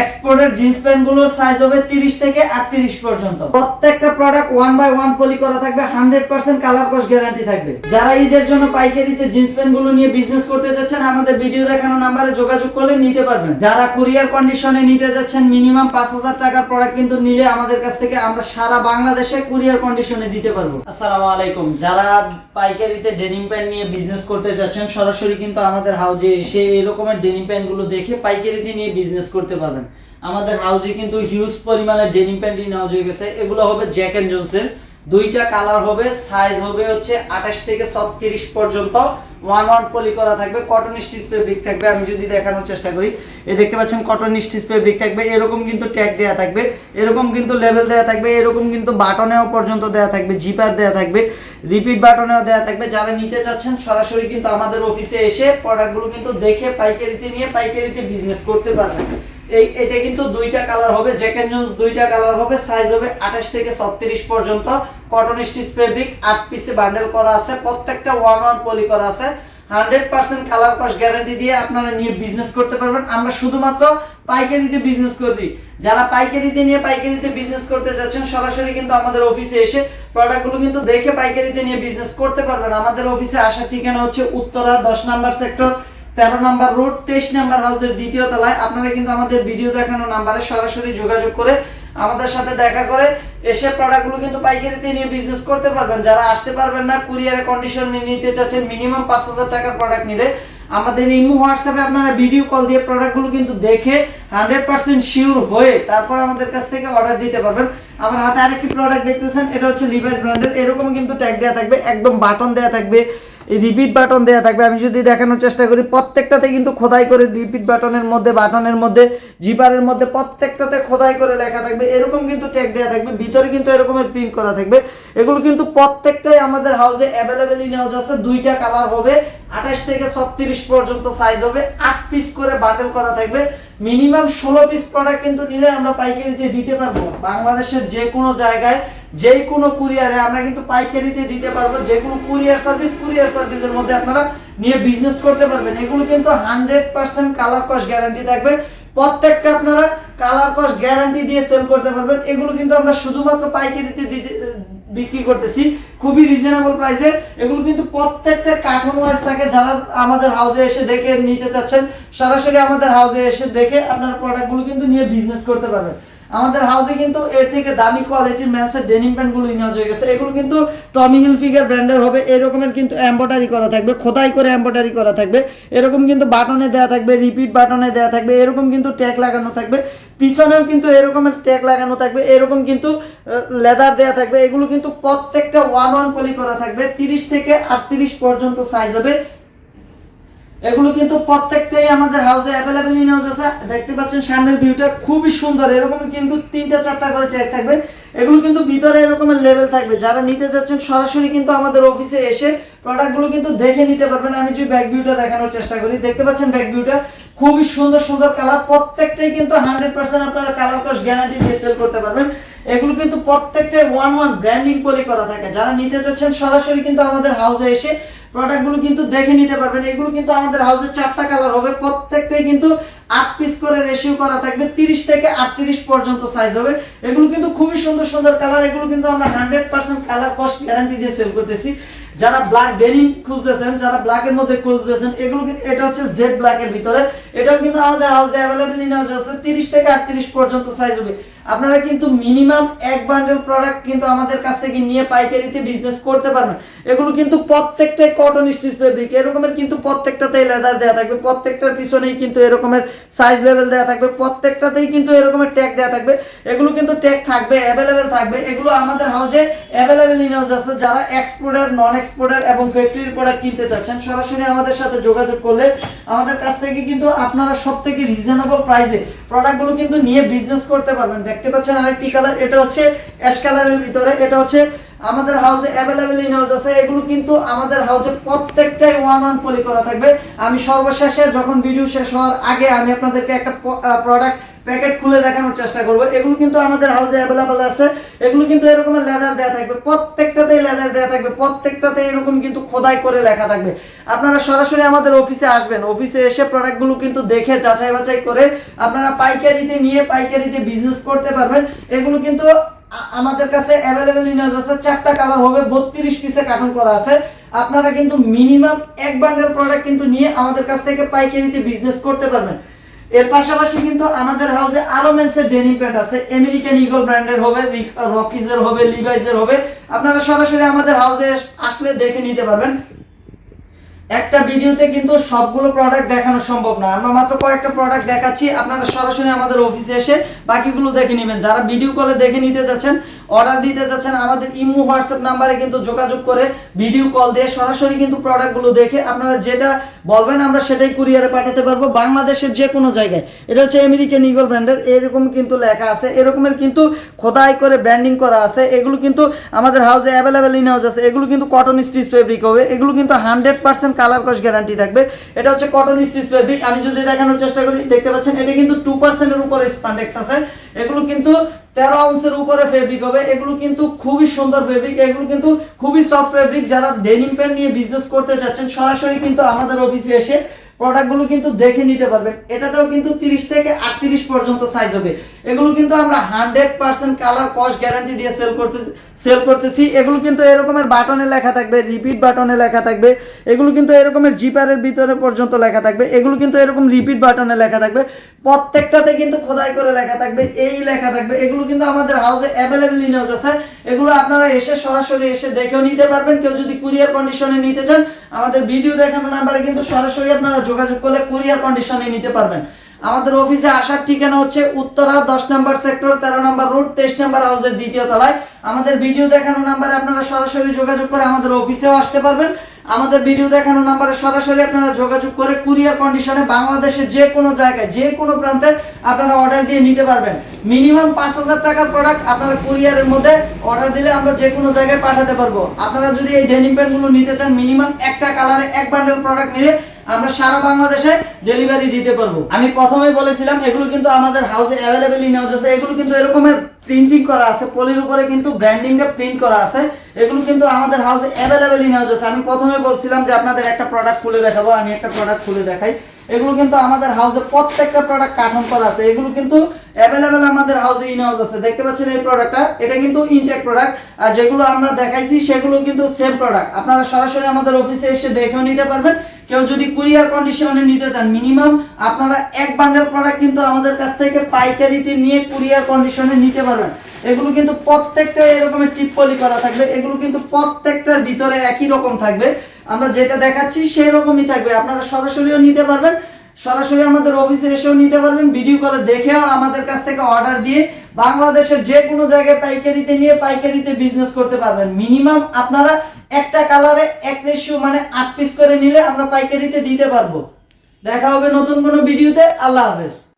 এক্সপোর্টের jeans প্যান্টগুলোর size হবে তিরিশ থেকে আটত্রিশ পর্যন্ত। প্রত্যেকটা product one by one poly করা থাকবে hundred percent colour cost guarantee থাকবে। যারা ঈদের জন্য পাইকারিতে জিন্স প্যান্টগুলো নিয়ে বিজনেস করতে যাচ্ছেন, আমাদের ভিডিও দেখানো নাম্বারে যোগাযোগ করলে নিতে পারবেন। যারা কুরিয়ার কন্ডিশনে নিতে যাচ্ছেন মিনিমাম পাঁচ হাজার টাকার প্রোডাক্ট কিন্তু নিলে আমাদের কাছ থেকে আমরা সারা বাংলাদেশে কুরিয়ার কন্ডিশনে দিতে পারব। আসসালামু আলাইকুম। যারা পাইকারিতে ডেনিম প্যান্ট নিয়ে বিজনেস করতে যাচ্ছেন, সরাসরি কিন্তু আমাদের হাউজে এসে এরকমের ডেনিম প্যান্টগুলো দেখে পাইকারিতে নিয়ে বিজনেস করতে পারবেন। আমাদের হাউজে কিন্তু হিউজ পরিমাণে ডেনিম প্যান্ট ইন হাউজ হয়ে গেছে। এগুলো হবে জ্যাক এন্ড জোনসের দুইটা কালার হবে সাইজ হবে হচ্ছে আঠাশ থেকে ছত্রিশ পর্যন্ত। ওয়ান ওয়ান পলি করা থাকবে কটন স্টিচ ফেব্রিক থাকবে। আমি যদি দেখানোর চেষ্টা করি, এই দেখতে পাচ্ছেন কটন স্টিচ ফেব্রিক থাকবে। এরকম কিন্তু ট্যাগ দেয়া থাকবে, এরকম কিন্তু লেভেল দেওয়া থাকবে, এরকম কিন্তু বাটনেও পর্যন্ত দেওয়া থাকবে জিপার দেওয়া থাকবে রিপিট বাটনেও দেওয়া থাকবে। যারা নিতে চাচ্ছেন, সরাসরি কিন্তু আমাদের অফিসে এসে প্রোডাক্টগুলো কিন্তু দেখে পাইকারিতে নিয়ে পাইকারিতে বিজনেস করতে পারবেন। এই, এটা কিন্তু দুইটা কালার হবে জ্যাক এন্ড জোন্স দুইটা কালার হবে সাইজ হবে 28 থেকে 36 পর্যন্ত। কটন স্টিচ ফেব্রিক আট পিসে বান্ডেল করা আছে, প্রত্যেকটা ওয়ান ওয়ান পলি করা আছে। Hundred percent colour cost guarantee দিয়ে আপনারা নিয়ে বিজনেস করতে পারবেন। আমরা শুধুমাত্র পাইকারিতে বিজনেস করি। যারা পাইকারিতে নিয়ে পাইকারিতে বিজনেস করতে যাচ্ছেন, সরাসরি কিন্তু আমাদের অফিসে এসে প্রোডাক্টগুলো কিন্তু দেখে পাইকারিতে নিয়ে বিজনেস করতে পারবেন। আমাদের অফিসে আসার ঠিকানা হচ্ছে উত্তরা দশ নাম্বার সেক্টর তেরো নাম্বার রোড, তেইশ নাম্বার হাউসের দ্বিতীয় তলায়। আপনারা কিন্তু আমাদের ভিডিও দেখানো নাম্বারে সরাসরি যোগাযোগ করে আমাদের সাথে দেখা করে এসে প্রোডাক্টগুলো কিন্তু পাইকারিতে নিয়ে বিজনেস করতে পারবেন। যারা আসতে পারবেন না কুরিয়ারের কন্ডিশন নিয়ে নিতে চাচ্ছেন মিনিমাম পাঁচ হাজার টাকার প্রোডাক্ট নিলে আমাদের ইমো হোয়াটসঅ্যাপে আপনারা ভিডিও কল দিয়ে প্রোডাক্টগুলো কিন্তু দেখে হান্ড্রেড পার্সেন্ট শিওর হয়ে তারপর আমাদের কাছ থেকে অর্ডার দিতে পারবেন। আমার হাতে আরেকটি প্রোডাক্ট দেখতেছেন, এটা হচ্ছে লিভাইস ব্র্যান্ডের এরকম কিন্তু ট্যাগ দেওয়া থাকবে, একদম বাটন দেওয়া থাকবে। রিপিট বাটন দেওয়া থাকবে। আমি যদি দেখানোর চেষ্টা করি, প্রত্যেকটাতে কিন্তু খোদাই করে রিপিট বাটনের মধ্যে বাটনের মধ্যে জিপারের মধ্যে প্রত্যেকটাতে খোদাই করে লেখা থাকবে। এরকম কিন্তু ট্যাগ দেওয়া থাকবে। ভিতরে কিন্তু এরকমের প্রিন্ট করা থাকবে। এগুলো কিন্তু প্রত্যেকটাই আমাদের হাউসে অ্যাভেলেবেল ইন হাউস আছে। দুইটা কালার হবে। আঠাশ থেকে ছত্রিশ পর্যন্ত সাইজ হবে। আট পিস করে বাটেল করা থাকবে। মিনিমাম ষোলো পিস প্রোডাক্ট কিন্তু নিলে আমরা পাইকারিতে দিতে পারব। বাংলাদেশের যে কোনো জায়গায় যে কোনো কুরিয়ারে আমরা কিন্তু পাইকারিতে দিতে পারব যে কোনো কুরিয়ার সার্ভিস কুরিয়ার সার্ভিসের মধ্যে আপনারা নিয়ে বিজনেস করতে পারবেন। এগুলো কিন্তু hundred percent colour cost guarantee থাকবে। প্রত্যেকটা আপনারা কালার কস্ট গ্যারান্টি দিয়ে সেল করতে পারবেন। এগুলো কিন্তু আমরা শুধুমাত্র পাইকারিতে দিতে, বিক্রি করতেছি। খুবই রিজনেবল প্রাইসে এগুলো কিন্তু প্রত্যেকটা কার্টুন ওয়াইজ থাকে। যারা আমাদের হাউসে এসে দেখে নিতে চাচ্ছেন, সরাসরি আমাদের হাউসে এসে দেখে আপনার প্রোডাক্টগুলো কিন্তু নিয়ে বিজনেস করতে পারবেন। আমাদের হাউসে কিন্তু এর থেকে দামি কোয়ালিটির ম্যান্সের ডেনিম প্যান্টগুলো ইনহাউস হয়ে গেছে। এগুলো কিন্তু টমি হিল ফিগার ব্র্যান্ডের হবে। এরকমের কিন্তু এম্বয়ডারি করা থাকবে, খোদাই করে এম্বয়ডারি করা থাকবে। এরকম কিন্তু বাটনে দেওয়া থাকবে রিপিট বাটনে দেওয়া থাকবে, এরকম কিন্তু ট্যাগ লাগানো থাকবে। পিছনেও কিন্তু এরকমের ট্যাগ লাগানো থাকবে, এরকম কিন্তু লেদার দেওয়া থাকবে। এগুলো কিন্তু প্রত্যেকটা ওয়ান ওয়ান পলি করা থাকবে। তিরিশ থেকে আটত্রিশ পর্যন্ত সাইজ হবে। এগুলো কিন্তু প্রত্যেকটাই আমাদের হাউসে অ্যাভেলেবেল ইন হাউস আছে। দেখতে পাচ্ছেন সামনের ভিউটা খুবই সুন্দর। এরকম কিন্তু তিনটা চারটা করে ট্যাগ থাকবে। এগুলো কিন্তু ভিতরে এরকমের লেভেল থাকবে। যারা নিতে যাচ্ছেন, সরাসরি কিন্তু আমাদের অফিসে এসে প্রোডাক্টগুলো কিন্তু দেখে নিতে পারবেন। আমি যদি ব্যাক ভিউটা দেখানোর চেষ্টা করি, দেখতে পাচ্ছেন ব্যাক ভিউটা খুবই সুন্দর সুন্দর কালার প্রত্যেকটাই কিন্তু হান্ড্রেড পার্সেন্ট আপনারা কালার কস্ট গ্যারান্টি দিয়ে সেল করতে পারবেন। এগুলো কিন্তু প্রত্যেকটাই ওয়ান ওয়ান ব্র্যান্ডিং পলি করা থাকে। যারা নিতে যাচ্ছেন, সরাসরি কিন্তু আমাদের হাউসে এসে প্রোডাক্টগুলো কিন্তু দেখে নিতে পারবেন। এগুলো কিন্তু আমাদের হাউসে চারটা কালার হবে। প্রত্যেকটাই কিন্তু আট পিস করে রেশিও করা থাকবে। তিরিশ থেকে আটত্রিশ পর্যন্ত সাইজ হবে। এগুলো কিন্তু খুবই সুন্দর সুন্দর কালার এগুলো কিন্তু আমরা hundred percent colour cost guarantee দিয়ে সেল করতেছি। যারা ব্ল্যাক ডেনিম খুঁজতেছেন, যারা ব্ল্যাকের মধ্যে খুঁজতেছেন, এগুলো কিন্তু এটা হচ্ছে জেড ব্ল্যাকের ভিতরে। এটাও কিন্তু আমাদের হাউসে অ্যাভেলেবেল হাউস আছে। তিরিশ থেকে আটত্রিশ পর্যন্ত সাইজ হবে। আপনারা কিন্তু মিনিমাম এক বান্ডেল প্রোডাক্ট কিন্তু আমাদের কাছ থেকে নিয়ে পাইকারিতে বিজনেস করতে পারবেন। এগুলো কিন্তু প্রত্যেকটাই কটন স্টিচ ফেব্রিক এরকমের কিন্তু প্রত্যেকটাতেই লেদার দেওয়া থাকবে, প্রত্যেকটার পিছনেই কিন্তু এরকমের সাইজ লেভেল দেওয়া থাকবে, প্রত্যেকটাতেই কিন্তু এরকমের ট্যাগ দেওয়া থাকবে। এগুলো কিন্তু ট্যাগ থাকবে অ্যাভেলেবেল থাকবে, এগুলো আমাদের হাউজে অ্যাভেলেবেল ইন হাউস আছে। যারা এক্সপোর্টার নন এক্সপোর্টার এবং ফ্যাক্টরির প্রোডাক্ট কিনতে চাচ্ছেন, সরাসরি আমাদের সাথে যোগাযোগ করলে আমাদের কাছ থেকে কিন্তু আপনারা সব থেকে রিজনেবল প্রাইসে প্রোডাক্টগুলো কিন্তু নিয়ে বিজনেস করতে পারবেন। দেখতে পাচ্ছেন আরেকটি কালার এটা হচ্ছে অ্যাশ কালারের ভিতরে, এটা হচ্ছে আমাদের হাউসে অ্যাভেলেবেল ইন হাউস আছে, এগুলো কিন্তু আমাদের হাউসে প্রত্যেকটাই ওয়ান ওয়ান পলি করা থাকবে। আমি সর্বশেষে যখন ভিডিও শেষ হওয়ার আগে আমি আপনাদেরকে একটা প্রোডাক্ট প্যাকেট খুলে দেখানোর চেষ্টা করব। এগুলো কিন্তু আমাদের হাউসে অ্যাভেলেবল আছে। এগুলো কিন্তু এরকমের লেদার দেওয়া থাকবে। প্রত্যেকটাতেই লেদার দেওয়া থাকবে। প্রত্যেকটাতে এরকম কিন্তু খোদাই করে লেখা থাকবে। আপনারা সরাসরি আমাদের অফিসে আসবেন। অফিসে এসে প্রোডাক্টগুলো কিন্তু দেখে, যাচাই বাছাই করে আপনারা পাইকারিতে নিয়ে, পাইকারিতে বিজনেস করতে পারবেন। এগুলো কিন্তু আমাদের কাছে অ্যাভেলেবেল ইনার্স আছে চারটা কালার হবে। বত্রিশ পিসে কার্টুন করা আছে। আপনারা কিন্তু মিনিমাম এক বান্ডেল প্রোডাক্ট কিন্তু নিয়ে আমাদের কাছ থেকে পাইকারিতে বিজনেস করতে পারবেন। এর পাশাপাশি কিন্তু আমাদের হাউসে আরও মেন্সের ডেনিম প্যান্ট আছে। আমেরিকান ইগল ব্র্যান্ডের হবে রকিজের হবে লিভাইজের হবে। আপনারা সরাসরি আমাদের হাউসে আসলে দেখে নিতে পারবেন। একটা ভিডিওতে কিন্তু সবগুলো প্রোডাক্ট দেখানো সম্ভব না। আমরা মাত্র কয়েকটা প্রোডাক্ট দেখাচ্ছি। আপনারা সরাসরি আমাদের অফিসে এসে বাকিগুলো দেখে নেবেন। যারা ভিডিও কলে দেখে নিতে যাচ্ছেন অর্ডার দিতে যাচ্ছেন আমাদের ইমো হোয়াটসঅ্যাপ নাম্বারে কিন্তু যোগাযোগ করে ভিডিও কল দিয়ে সরাসরি কিন্তু প্রোডাক্টগুলো দেখে আপনারা যেটা বলবেন আমরা সেটাই কুরিয়ারে পাঠাতে পারব। বাংলাদেশের যে কোনো জায়গায়। এটা হচ্ছে আমেরিকান ইগল ব্র্যান্ডের এরকম কিন্তু লেখা আছে। এরকমের কিন্তু খোদাই করে ব্র্যান্ডিং করা আছে। এগুলো কিন্তু আমাদের হাউসে অ্যাভেলেবেল ইন হাউস আছে। এগুলো কিন্তু কটন স্টিচ ফেব্রিক হবে। এগুলো কিন্তু hundred percent colour cost guarantee থাকবে। এটা হচ্ছে কটন স্টিচ ফেব্রিক আমি যদি দেখানোর চেষ্টা করি, দেখতে পাচ্ছেন, এটা কিন্তু টু পার্সেন্টের উপরে স্পান্ডেক্স আছে। এগুলো কিন্তু তেরো আউন্সের উপরে ফেব্রিক হবে। এগুলো কিন্তু খুবই সুন্দর ফেব্রিক এগুলো কিন্তু খুবই সফট ফেব্রিক যারা ডেনিম প্যান্ট নিয়ে বিজনেস করতে যাচ্ছেন সরাসরি কিন্তু আমাদের অফিসে এসে প্রোডাক্টগুলো কিন্তু দেখে নিতে পারবেন। এটাতেও কিন্তু তিরিশ থেকে আটত্রিশ পর্যন্ত সাইজ হবে। এগুলো কিন্তু আমরা hundred percent colour cost guarantee দিয়ে সেল করতে সেল করতেছি। এগুলো কিন্তু এরকমের বাটনে লেখা থাকবে রিপিট বাটনে লেখা থাকবে। এগুলো কিন্তু এরকমের জিপারের ভিতরে পর্যন্ত লেখা থাকবে। এগুলো কিন্তু এরকম রিপিট বাটনে লেখা থাকবে। প্রত্যেকটাতে কিন্তু খোদাই করে লেখা থাকবে, এই লেখা থাকবে। এগুলো কিন্তু আমাদের হাউসে অ্যাভেলেবল হাউস আছে। এগুলো আপনারা এসে সরাসরি এসে দেখেও নিতে পারবেন। কেউ যদি কুরিয়ার কন্ডিশনে নিতে চান, আমাদের ভিডিও দেখানো নাম্বারে কিন্তু সরাসরি আপনারা যোগাযোগ করলে কুরিয়ার কন্ডিশনে নিতে পারবেন। আমাদের অফিসে আসার ঠিকানা হচ্ছে উত্তরা দশ নম্বর সেক্টর তেরো নম্বর রোড তেইশ নম্বর হাউসের দ্বিতীয় তলায়। আমাদের ভিডিও দেখানো নাম্বারে আপনারা সরাসরি যোগাযোগ করে আমাদের অফিসেও আসতে পারবেন। আমাদের ভিডিও দেখানো নাম্বারে সরাসরি আপনারা যোগাযোগ করে কুরিয়ার কন্ডিশনে বাংলাদেশের যে কোনো জায়গায়, যে কোনো প্রান্তে আপনারা অর্ডার দিয়ে নিতে পারবেন। মিনিমাম পাঁচ হাজার টাকার প্রোডাক্ট আপনারা কুরিয়ারের মধ্যে অর্ডার দিলে আমরা যে কোনো জায়গায় পাঠাতে পারব। আপনারা যদি এই ডেনিম প্যান্টগুলো নিতে চান মিনিমাম একটা কালারে এক বান্ডেল প্রোডাক্ট নিলে আমরা সারা বাংলাদেশে ডেলিভারি দিতে পারব। আমি প্রথমে বলেছিলাম, এগুলো কিন্তু আমাদের হাউসে অ্যাভেলেবেল ইন হাউস আছে। এগুলো কিন্তু এরকমের প্রিন্টিং করা আছে, পলির উপরে কিন্তু ব্র্যান্ডিংটা প্রিন্ট করা আছে। এগুলো কিন্তু আমাদের হাউসে অ্যাভেলেবেল ইন হাউস আছে। আমি প্রথমে বলছিলাম যে আপনাদের একটা প্রোডাক্ট খুলে দেখাবো, আমি একটা প্রোডাক্ট খুলে দেখাই। এগুলো কিন্তু আমাদের হাউসে প্রত্যেকটা প্রোডাক্ট কার্টন করা আছে। এগুলো কিন্তু অ্যাভেলেবেল আমাদের হাউসে ইন হাউস আছে। দেখতে পাচ্ছেন এই প্রোডাক্টটা এটা কিন্তু ইনটেক প্রোডাক্ট আর যেগুলো আমরা দেখাইছি, সেগুলো কিন্তু সেম প্রোডাক্ট আপনারা সরাসরি আমাদের অফিসে এসে দেখেও নিতে পারবেন। কেউ যদি কুরিয়ার কন্ডিশনে নিতে চান মিনিমাম আপনারা এক বান্ডেল প্রোডাক্ট কিন্তু আমাদের কাছ থেকে পাইকারিতে নিয়ে কুরিয়ার কন্ডিশনে নিতে পারবেন। এগুলো কিন্তু প্রত্যেকটা এরকমের টিপ্পলি করা থাকবে। এগুলো কিন্তু প্রত্যেকটার ভিতরে একই রকম থাকবে। আমরা যেটা দেখাচ্ছি সেই রকমই থাকবে। আপনারা সরাসরিও নিতে পারবেন, সরাসরি আমাদের অফিসে এসেও নিতে পারবেন ভিডিও কলে দেখেও আমাদের কাছ থেকে অর্ডার দিয়ে বাংলাদেশের যে কোনো জায়গায় পাইকারিতে নিয়ে পাইকারিতে বিজনেস করতে পারবেন। মিনিমাম আপনারা একটা কালারে এক রেশিও মানে আট পিস করে নিলে আমরা পাইকারিতে দিতে পারব। দেখা হবে নতুন কোনো ভিডিওতে আল্লাহ হাফেজ।